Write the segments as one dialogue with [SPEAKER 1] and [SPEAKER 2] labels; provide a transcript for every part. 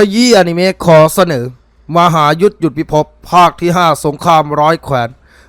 [SPEAKER 1] ขยี้อนิเมะขอเสนอ มหายุทธหยุดพิภพภาคที่ 5 สงครามร้อยแขวน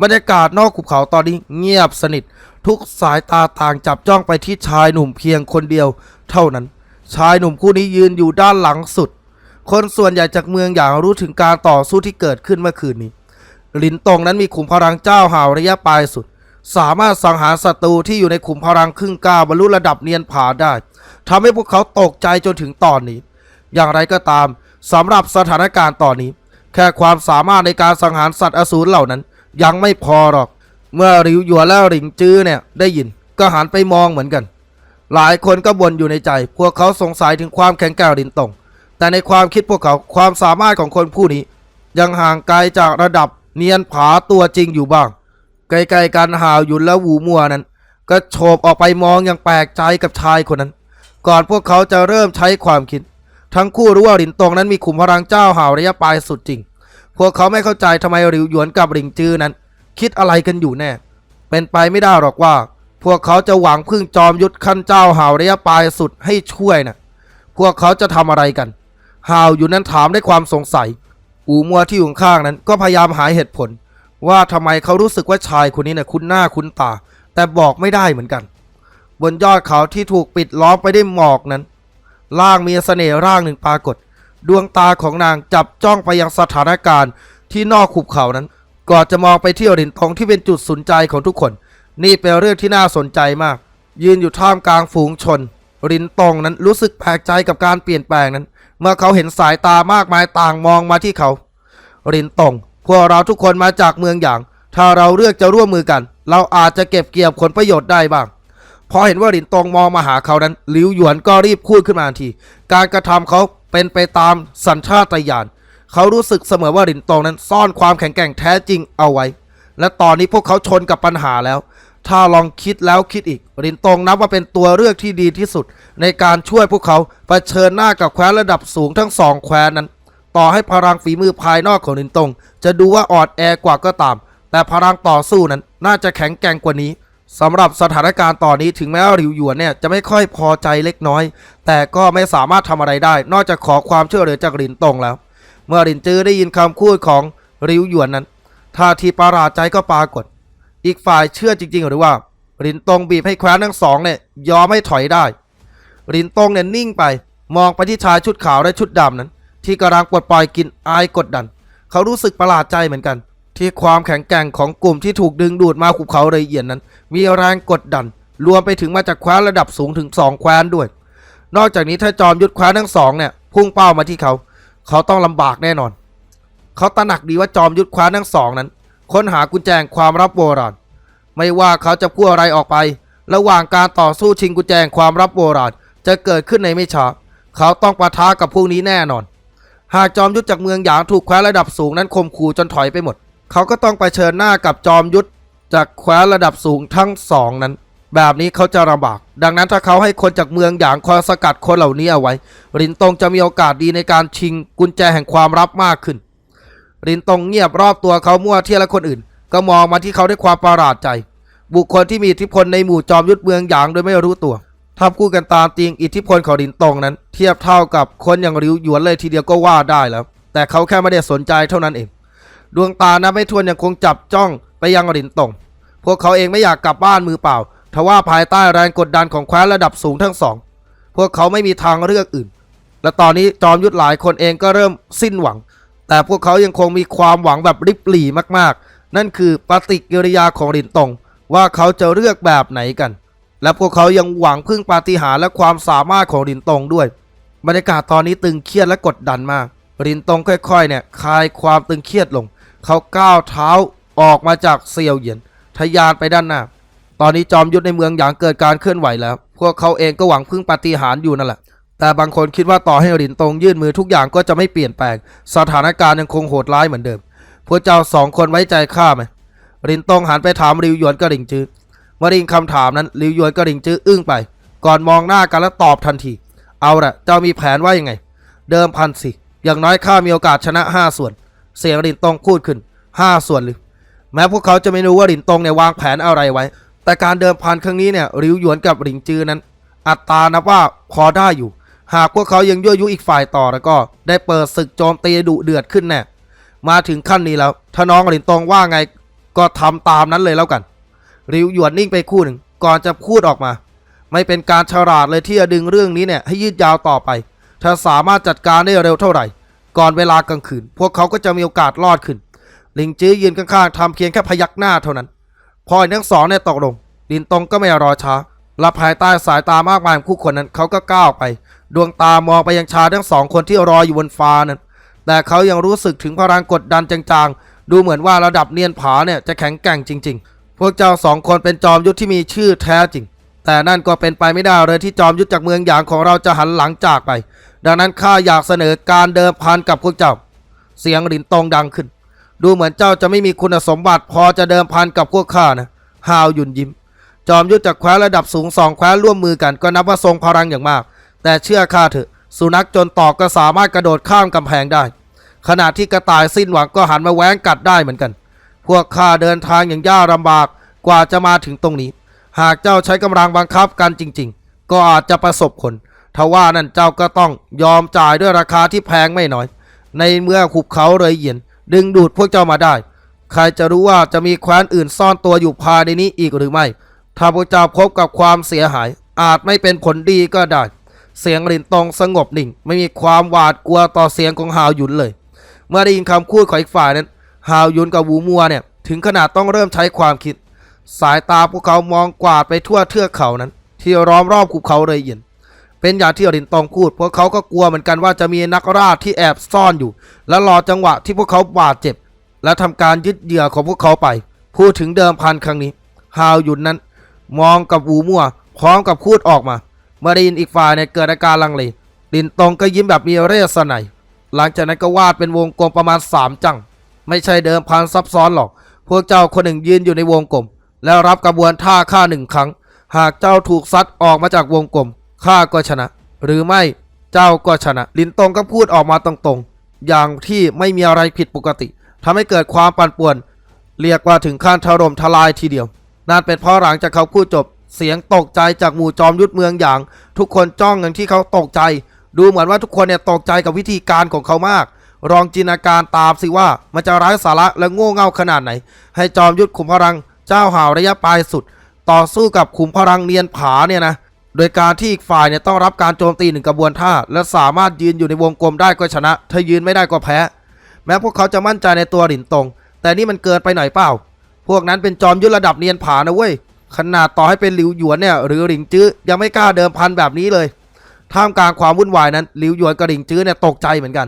[SPEAKER 1] บรรยากาศนอกขุบเขาตอนนี้เงียบสนิท ทุกสายตาต่างจับจ้องไปที่ชายหนุ่มเพียงคนเดียว เท่านั้น ชายหนุ่มคู่นี้ยืนอยู่ด้านหลังสุด คนส่วนใหญ่จากเมืองอย่างรู้ถึงการต่อสู้ที่เกิดขึ้นเมื่อคืนนี้ลินตงนั้นมีขุมพลังเจ้าห่าวระยะปลายสุด สามารถสังหารศัตรูที่อยู่ในขุมพลังครึ่งก้าวบรรลุระดับเนียนผาได้ทำให้พวกเขาตกใจจนถึงตอนนี้ อย่างไรก็ตามสำหรับสถานการณ์ตอนนี้ แค่ความสามารถในการสังหารสัตว์อสูรเหล่านั้น ยังไม่พอหรอก เมื่อริวหยัวและหลิงจื้อเนี่ยได้ยินก็หันไปมองเหมือนกัน หลายคนก็บ่นอยู่ในใจ พวกเขาสงสัยถึงความแข็งแกร่งลินตงแต่ในความคิดพวกเขาความสามารถของคนผู้นี้ ยังห่างไกลจากระดับเนียนผาตัวจริงอยู่บ้างไกลๆกันหาวหยุนและหวูมัวนั้น ก็โฉบออกไปมองอย่างแปลกใจกับชายคนนั้น ก่อนพวกเขาจะเริ่มใช้ความคิด ทั้งคู่รู้ว่าหลินตงนั้นมีขุมพลังเจ้าเห่าระยะปลายสุดจริง พวกเขาไม่เข้าใจทำไมหลิวหยวนกับหลิงจื้อนั้น คิดอะไรกันอยู่แน่ เป็นไปไม่ได้หรอกว่า พวกเขาจะหวังพึ่งจอมยุทธขั้นเจ้าเห่าระยะปลายสุดให้ช่วยนะพวกเขาจะทำอะไรกันห่าวอยู่นั้นถามด้วยความสงสัย อูมัวที่อยู่ข้างนั้น ก็พยายามหาเหตุผล ว่าทำไมเขารู้สึกว่าชายคนนี้เนี่ยคุ้นหน้าคุ้นตา แต่บอกไม่ได้เหมือนกัน บนยอดเขาที่ถูกปิดล้อมไปด้วยหมอกนั้น ร่างมีเสน่ห์ร่างหนึ่งปรากฏ ดวงตาของนางจับจ้องไปยังสถานการณ์ที่นอกขุบเขานั้น ก่อนจะมองไปที่รินทองที่เป็นจุดสนใจของทุกคน นี่เป็นเรื่องที่น่าสนใจมาก ยืนอยู่ท่ามกลางฝูงชน รินตองนั้นรู้สึกแปลกใจกับการเปลี่ยนแปลงนั้น เมื่อเขาเห็นสายตามากมายต่างมองมาที่เขา รินตองพวกเราทุกคนมาจากเมืองอย่าง ถ้าเราเลือกจะร่วมมือกัน เราอาจจะเก็บเกี่ยวผลประโยชน์ได้บ้าง พอเห็นว่ารินตงมองมาหาเขานั้นหลิวหยวนก็รีบพูดขึ้นมาทันที การกระทำเขาเป็นไปตามสัญชาตญาณเขารู้สึกเสมอว่ารินตงนั้นซ่อนความแข็งแกร่งแท้จริงเอาไว้ และตอนนี้พวกเขาชนกับปัญหาแล้ว ถ้าลองคิดแล้วคิดอีกรินตงนับว่าเป็นตัวเลือกที่ดีที่สุด ในการช่วยพวกเขาเผชิญหน้ากับแคว้นระดับสูงทั้งสองแคว้นนั้น ต่อให้พลังฝีมือภายนอกของหลินตงจะดูว่าอ่อนแอกว่าก็ตาม แต่พลังต่อสู้นั้นน่าจะแข็งแกร่งกว่านี้ สำหรับสถานการณ์ตอนนี้ถึงแม้ว่าหลิวหยวนเนี่ยจะไม่ค่อยพอใจเล็กน้อย แต่ก็ไม่สามารถทำอะไรได้ นอกจากขอความช่วยเหลือจากลินตงแล้ว เมื่อลินจื้อได้ยินคำพูดของหลิวหยวนนั้นท่าทีประหลาดใจก็ปรากฏ อีกฝ่ายเชื่อจริง ๆ หรือว่าลินตงบีบให้แคว้นทั้งสองเนี่ยยอมไม่ถอยได้ลินตงเนี่ยนิ่งไป มองไปที่ชายชุดขาวและชุดดำนั้น ที่กำลังปลดปล่อยกินอายกดดัน เขารู้สึกประหลาดใจเหมือนกัน ที่ความแข็งแกร่งของกลุ่มที่ถูกดึงดูดมาขุบเขาละเอียดนั้น มีแรงกดดัน รวมไปถึงมาจากแคว้นระดับสูงถึงสองแคว้นด้วย นอกจากนี้ถ้าจอมยุทธแคว้นทั้งสองเนี่ยพุ่งเป้ามาที่เขา เขาต้องลำบากแน่นอน เขาตระหนักดีว่าจอมยุทธแคว้นทั้งสองนั้น ค้นหากุญแจงความลับโบราณ ไม่ว่าเขาจะพูดอะไรออกไป ระหว่างการต่อสู้ชิงกุญแจงความลับโบราณจะเกิดขึ้นในไม่ช้าเขาต้องปะทะกับพวกนี้แน่นอน หากจอมยุทธจากเมืองหยางถูกแคว้นระดับสูงนั้นข่มขู่จนถอยไปหมด เขาก็ต้องไปเชิญหน้ากับจอมยุทธ จากแคว้นระดับสูงทั้งสองนั้น แบบนี้เขาจะลำบาก ดังนั้นถ้าเขาให้คนจากเมืองหยางคอยสกัดคนเหล่านี้เอาไว้ รินตงจะมีโอกาสดีในการชิงกุญแจแห่งความลับมากขึ้น รินตงเงียบรอบตัวเขามั่วเที่ยและคนอื่น ก็มองมาที่เขาด้วยความประหลาดใจ บุคคลที่มีอิทธิพลในหมู่จอมยุทธเมืองหยางโดยไม่รู้ตัวถ้าพูดกันตามจริงอิทธิพลของรินตงนั้น เทียบเท่ากับคนอย่างริวหยวนเลยทีเดียวก็ว่าได้แล้ว แต่เขาแค่ไม่ได้สนใจเท่านั้นเอง ดวงตานะไม่ทวนยังคงจับจ้องไปยังรินตง พวกเขาเองไม่อยากกลับบ้านมือเปล่า ทว่าภายใต้แรงกดดันของแคว้นระดับสูงทั้งสอง พวกเขาไม่มีทางเลือกอื่น และตอนนี้จอมยุทธหลายคนเองก็เริ่มสิ้นหวัง แต่พวกเขายังคงมีความหวังแบบริบหรี่มากๆ นั่นคือปฏิกิริยาของรินตง ว่าเขาจะเลือกแบบไหนกัน และพวกเขายังหวังพึ่งปาฏิหาริย์และความสามารถของรินตงด้วย บรรยากาศตอนนี้ตึงเครียดและกดดันมากรินตงค่อยๆเนี่ยคลายความตึงเครียดลง เขาก้าวเท้าออกมาจากเซียวเหยียนทะยานไปด้านหน้า ตอนนี้จอมยุทธในเมืองหยางเกิดการเคลื่อนไหวแล้ว พวกเขาเองก็หวังพึ่งปาฏิหาริย์อยู่นั่นแหละ แต่บางคนคิดว่าต่อให้รินตงยื่นมือทุกอย่างก็จะไม่เปลี่ยนแปลง สถานการณ์ยังคงโหดร้ายเหมือนเดิม พวกเจ้าสองคนไว้ใจข้าไหมรินตงหันไปถามริวหยวนกับริงจื้อเมื่อได้ยินคำถามนั้นริวหยวนกับริงจื้ออึ้งไป ก่อนมองหน้ากันแล้วตอบทันที เอาละเจ้ามีแผนว่ายังไง เดิมพันสิ อย่างน้อยข้ามีโอกาสชนะห้าส่วน เสียงรินตงพูดขึ้นห้าส่วนหรือแม้พวกเขาจะไม่รู้ว่ารินตงเนี่ยวางแผนอะไรไว้ แต่การเดิมพันครั้งนี้เนี่ยริวหยวนกับริงจือนั้น อัตรานับว่าพอได้อยู่ หากพวกเขายังยั่วยุอีกฝ่ายต่อแล้วก็ ได้เปิดศึกโจมตีดุเดือดขึ้นแน่มาถึงขั้นนี้แล้ว ถ้าน้องหลินตงว่าไงก็ทำตามนั้นเลยแล้วกัน ริวหยวนนิ่งไปคู่หนึ่งก่อนจะพูดออกมา ไม่เป็นการฉลาดเลยที่จะดึงเรื่องนี้เนี่ยให้ยืดยาวต่อไป ถ้าสามารถจัดการได้เร็วเท่าไหร่ ก่อนเวลากลางคืน พวกเขาก็จะมีโอกาสรอดขึ้น ลิงจื้อยืนข้างๆทำเพียงแค่พยักหน้าเท่านั้น พออีกทั้งสองเนี่ยตกลง ลินตงก็ไม่รอช้าและภายใต้สายตามากมายของคู่คนนั้นเขาก็ก้าวไป ดวงตามองไปยังชายทั้งสองคนที่รออยู่บนฟ้านั้น แต่เขายังรู้สึกถึงพลังกดดันจางๆ ดูเหมือนว่าระดับเนียนผาเนี่ยจะแข็งแกร่งจริง ๆ พวกเจ้าสองคนเป็นจอมยุทธที่มีชื่อแท้จริง แต่นั่นก็เป็นไปไม่ได้เลยที่จอมยุทธจากเมืองหยางของเราจะหันหลังจากไป ดังนั้นข้าอยากเสนอการเดิมพันกับพวกเจ้า เสียงหลินตงดังขึ้น ดูเหมือนเจ้าจะไม่มีคุณสมบัติพอจะเดิมพันกับพวกข้านะฮาวยุนยิ้ม จอมยุทธจากแคว้นระดับสูงสองแคว้นร่วมมือกันก็นับว่าทรงพลังอย่างมาก แต่เชื่อข้าเถอะ สุนัขจนตอกก็สามารถกระโดดข้ามกำแพงได้ ขณะที่กระต่ายสิ้นหวังก็หันมาแหวงกัดได้เหมือนกัน พวกข้าเดินทางอย่างยากลำบากกว่าจะมาถึงตรงนี้ หากเจ้าใช้กำลังบังคับกันจริง ๆ ก็อาจจะประสบผล ทว่านั่นเจ้าก็ต้องยอมจ่ายด้วยราคาที่แพงไม่น้อย ในเมื่อขุบเขาเลยเหยียน ดึงดูดพวกเจ้ามาได้ ใครจะรู้ว่าจะมีแคว้นอื่นซ่อนตัวอยู่ภายในนี้อีกหรือไม่ ถ้าพวกเจ้าพบกับความเสียหาย อาจไม่เป็นผลดีก็ได้ เสียงหลินตองสงบนิ่ง ไม่มีความหวาดกลัวต่อเสียงของฮาวยุนเลย เมื่อได้ยินคำพูดของอีกฝ่ายนั้นฮาวยุนกับวูมัวเนี่ยถึงขนาดต้องเริ่มใช้ความคิด สายตาพวกเขามองกวาดไปทั่วเทือกเขานั้น ที่ล้อมรอบภูเขาเลยเหยียน เป็นอย่างที่หลินตองพูด พวกเขาก็กลัวเหมือนกันว่าจะมีนักราชที่แอบซ่อนอยู่ และรอจังหวะที่พวกเขาบาดเจ็บ และทำการยึดเหยื่อของพวกเขาไป พูดถึงเดิมพันครั้งนี้ฮาวหยุนนั้น มองกับวูมัวพร้อมกับพูดออกมาเมื่อได้ยินอีกฝ่ายเนี่ยเกิดอาการลังเลลินตองก็ยิ้มแบบมีเรศนัยหลังจากนั้นก็วาดเป็นวงกลมประมาณสามจัง ไม่ใช่เดิมพันซับซ้อนหรอก พวกเจ้าคนหนึ่งยืนอยู่ในวงกลม แล้วรับกระบวนท่าฆ่าหนึ่งครั้ง หากเจ้าถูกซัดออกมาจากวงกลม ข้าก็ชนะ หรือไม่เจ้าก็ชนะ ลินตงก็พูดออกมาตรงๆ อย่างที่ไม่มีอะไรผิดปกติทำให้เกิดความปั่นป่วน เรียกว่าถึงขั้นถล่มทลายทีเดียวนั่นเป็นเพราะหลังจากเขาพูดจบ เสียงตกใจจากหมู่จอมยุทธเมืองอย่าง ทุกคนจ้องอย่างที่เขาตกใจ ดูเหมือนว่าทุกคนเนี่ยตกใจกับวิธีการของเขามากลองจินตนาการตามสิว่ามันจะไร้สาระและโง่เง่าขนาดไหน ให้จอมยุทธขุมพลัง เจ้าห่าวระยะปลายสุด ต่อสู้กับขุมพลังเนียนผาเนี่ยนะ โดยการที่อีกฝ่ายเนี่ยต้องรับการโจมตีหนึ่งกระบวนท่า และสามารถยืนอยู่ในวงกลมได้ก็ชนะ ถ้ายืนไม่ได้ก็แพ้ แม้พวกเขาจะมั่นใจในตัวหลินตง แต่นี่มันเกินไปหน่อยเปล่า พวกนั้นเป็นจอมยุทธระดับเนียนผานะเว้ย ขนาดต่อให้เป็นหลิวหยวนเนี่ยหรือหลิงจื้อยังไม่กล้าเดิมพันแบบนี้เลย ท่ามกลางความวุ่นวายนั้นหลิวหยวนกับหลิงจื้อเนี่ยตกใจเหมือนกัน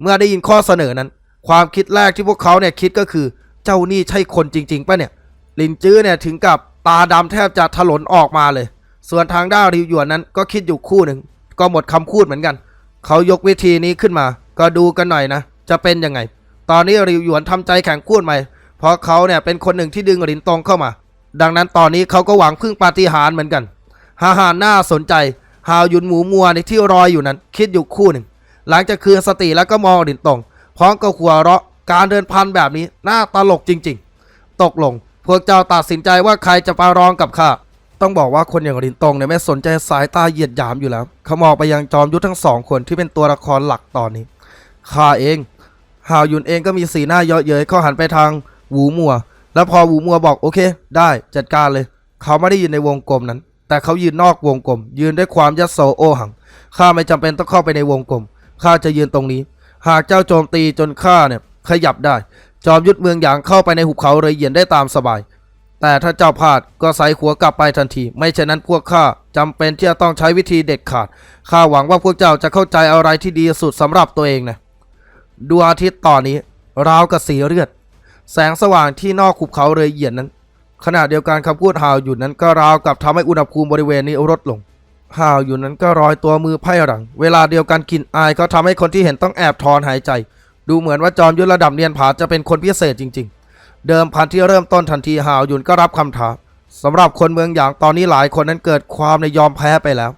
[SPEAKER 1] เมื่อได้ยินข้อเสนอนั้น ความคิดแรกที่พวกเขาเนี่ยคิดก็คือ เจ้านี่ใช่คนจริงๆป่ะเนี่ย หลินจื้อเนี่ยถึงกับตาดำแทบจะถลนออกมาเลย ส่วนทางด้านหลิวหยวนนั้นก็คิดอยู่คู่หนึ่ง ก็หมดคำพูดเหมือนกัน เขายกวิธีนี้ขึ้นมา ก็ดูกันหน่อยนะ จะเป็นยังไง ตอนนี้หลิวหยวนทำใจแข็งพูดใหม่ เพราะเขาเนี่ยเป็นคนหนึ่งที่ดึงหลินตงเข้ามา ดังนั้นตอนนี้เขาก็หวังพึ่งปาฏิหาริย์เหมือนกันฮาฮาน่าสนใจฮาวยุนหมูมัวในที่รอยอยู่นั้น คิดอยู่คู่หนึ่ง หลังจากคืนสติแล้วก็มองหลินตงพร้อมกับหัวเราะการเดินพันแบบนี้น่าตลกจริง ๆ ตกลง พวกเจ้าตัดสินใจว่าใครจะไปรองกับข้า ต้องบอกว่าคนอย่างหลินตงเนี่ยไม่สนใจสายตาเหยียดหยามอยู่แล้วเขามองไปยังจอมยุทธทั้งสองคนที่เป็นตัวละครหลักตอนนี้ข้าเองฮาวยุนเองก็มีสีหน้าเยาะเย้ยเขาหันไปทางหวูมัว แล้วพอหวูมัวบอกโอเค ได้จัดการเลย เขาไม่ได้ยืนในวงกลมนั้น แต่เขายืนนอกวงกลม ยืนด้วยความยัดโสโอหังข้าไม่จำเป็นต้องเข้าไปในวงกลมข้าจะยืนตรงนี้ หากเจ้าโจมตีจนข้าเนี่ยขยับได้ จอมยุทธเมืองหยางเข้าไปในหุบเขาเลยเหยียนได้ตามสบาย แต่ถ้าเจ้าพลาดก็ใส่หัวกลับไปทันที ไม่เช่นนั้นพวกข้าจำเป็นที่จะต้องใช้วิธีเด็ดขาดข้าหวังว่าพวกเจ้าจะเข้าใจอะไรที่ดีสุดสำหรับตัวเองนะดวงอาทิตย์ตอนนี้ราวกับสีเลือด แสงสว่างที่นอกขุบเขาเลยเหยียดนั้น ขณะเดียวกันคำพูดฮาวอยู่นั้นก็ราวกับทำให้อุณหภูมิบริเวณนี้ลดลงฮาวอยู่นั้นก็รอยตัวมือไพ่หลัง เวลาเดียวกันกลิ่นอายก็ทำให้คนที่เห็นต้องแอบถอนหายใจ ดูเหมือนว่าจอมยุทธระดับเนียนผาจะเป็นคนพิเศษจริง ๆ เดิมพันที่เริ่มต้นทันทีฮาวยุนก็รับคำท้าสำหรับคนเมืองหยางตอนนี้หลายคนนั้นเกิดความในยอมแพ้ไปแล้ว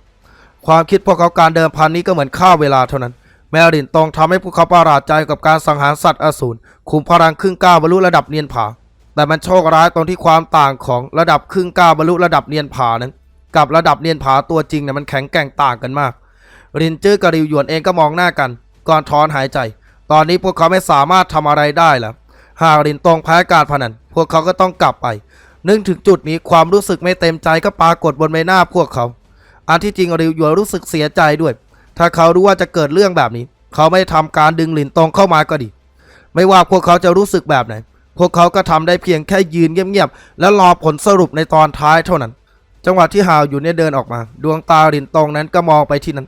[SPEAKER 1] ความคิดพวกเขาการเดิมพันนี้ก็เหมือนข้าวเวลาเท่านั้น แมรินตองทำให้พวกเขาประหลาดใจกับการสังหารสัตว์อสูรคุมพลังครึ่งก้าวบรรลุระดับเนียนผา แต่มันโชคร้ายตรงที่ความต่างของระดับครึ่งก้าวบรรลุระดับเนียนผานั้น กับระดับเนียนผาตัวจริงเนี่ยมันแข็งแกร่งต่างกันมาก รินจื้อกับริวหยวนเองก็มองหน้ากัน ก่อนถอนหายใจ ตอนนี้พวกเขาไม่สามารถทำอะไรได้แล้ว หากรินตองแพ้การพนัน พวกเขาก็ต้องกลับไป นึกถึงจุดนี้ความรู้สึกไม่เต็มใจก็ปรากฏบนใบหน้าพวกเขา อันที่จริงริวหยวนรู้สึกเสียใจด้วย ถ้าเขารู้ว่าจะเกิดเรื่องแบบนี้ เขาไม่ทำการดึงหลินตองเข้ามาก็ดี ไม่ว่าพวกเขาจะรู้สึกแบบไหน พวกเขาก็ทำได้เพียงแค่ยืนเงียบๆ และรอผลสรุปในตอนท้ายเท่านั้น จังหวะที่ฮาวอยู่เนี่ยเดินออกมา ดวงตาหลินตองนั้นก็มองไปที่นั้น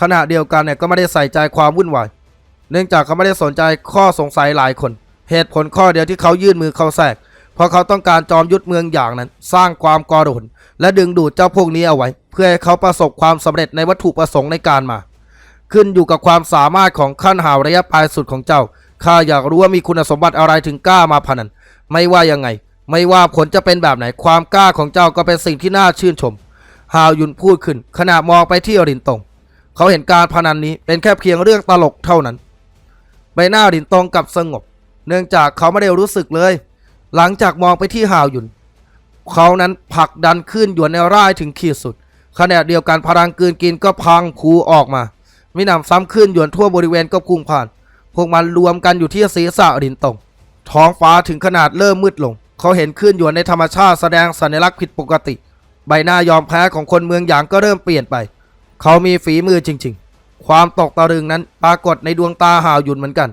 [SPEAKER 1] ขณะเดียวกันเนี่ยก็ไม่ได้ใส่ใจความวุ่นวาย เนื่องจากเขาไม่ได้สนใจข้อสงสัยหลายคน เหตุผลข้อเดียวที่เขายื่นมือเข้าแทรก เพราะเขาต้องการจอมยุทธเมืองอย่างนั้น สร้างความกอดหนและดึงดูดเจ้าพวกนี้เอาไว้ เพื่อให้เขาประสบความสำเร็จในวัตถุประสงค์ในการมา ขึ้นอยู่กับความสามารถของขั้นหาวระยะปลายสุดของเจ้าข้าอยากรู้ว่ามีคุณสมบัติอะไรถึงกล้ามาพนันไม่ว่ายังไง ไม่ว่าผลจะเป็นแบบไหนความกล้าของเจ้าก็เป็นสิ่งที่น่าชื่นชมฮาวยุนพูดขึ้น ขณะมองไปที่อรินตงเขาเห็นการพนันนี้เป็นแค่เพียงเรื่องตลกเท่านั้น ใบหน้าอรินตงกลับสงบ เนื่องจากเขาไม่ได้รู้สึกเลย หลังจากมองไปที่ฮาวยุน เขานั้นผลักดันขึ้นหยวนในร่ายถึงขีดสุดขณะเดียวกันพลังกลืนกินก็พังพูออกมามิหนำซ้ำขึ้นหยวนทั่วบริเวณก็พุ่งผ่าน พวกมันรวมกันอยู่ที่ศีรษะรินตงท้องฟ้าถึงขนาดเริ่มมืดลง เขาเห็นขึ้นหยวนในธรรมชาติแสดงสัญลักษณ์ผิดปกติ ใบหน้ายอมแพ้ของคนเมืองหยางก็เริ่มเปลี่ยนไป เขามีฝีมือจริง ๆ ความตกตะลึงนั้นปรากฏในดวงตาหาวหยุนเหมือนกัน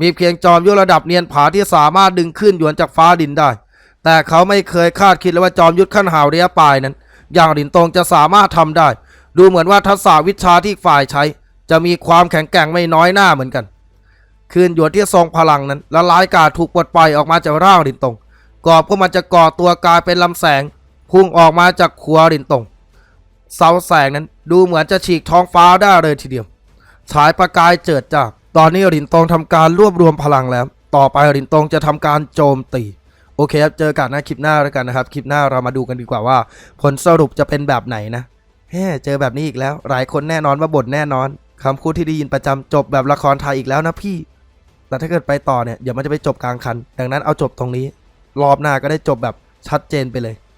[SPEAKER 1] มีเพียงจอมยุทธระดับเนียนผาที่สามารถดึงขึ้นหยวนจากฟ้าดินได้ แต่เขาไม่เคยคาดคิดเลยว่าจอมยุทธขั้นหาวระยะปลายนั้น อย่างหลินตงจะสามารถทำได้ ดูเหมือนว่าทักษะวิชาที่ฝ่ายใช้ จะมีความแข็งแกร่งไม่น้อยหน้าเหมือนกัน คืนหยวนที่ทรงพลังนั้นละลายกาถูกปลดปล่อยออกมาจากร่างหลินตงก่อนพวกมันจะก่อตัวกลายเป็นลำแสง พุ่งออกมาจากขัวหลินตงเสาแสงนั้นดูเหมือนจะฉีกท้องฟ้าได้เลยทีเดียวฉายประกายเจิดจ้า ตอนนี้หลินตองทำการรวบรวมพลังแล้ว ต่อไปหลินตองจะทำการโจมตี โอเคครับ เจอกันนะคลิปหน้าแล้วกันนะครับ คลิปหน้าเรามาดูกันดีกว่าว่า ผลสรุปจะเป็นแบบไหนนะเฮ้เจอแบบนี้อีกแล้ว หลายคนแน่นอนว่าบ่นแน่นอนคำพูดที่ได้ยินประจำจบแบบละครไทยอีกแล้วนะพี่ แต่ถ้าเกิดไปต่อเนี่ยเดี๋ยวมันจะไปจบกลางคัน ดังนั้นเอาจบตรงนี้ รอบหน้าก็ได้จบแบบชัดเจนไปเลย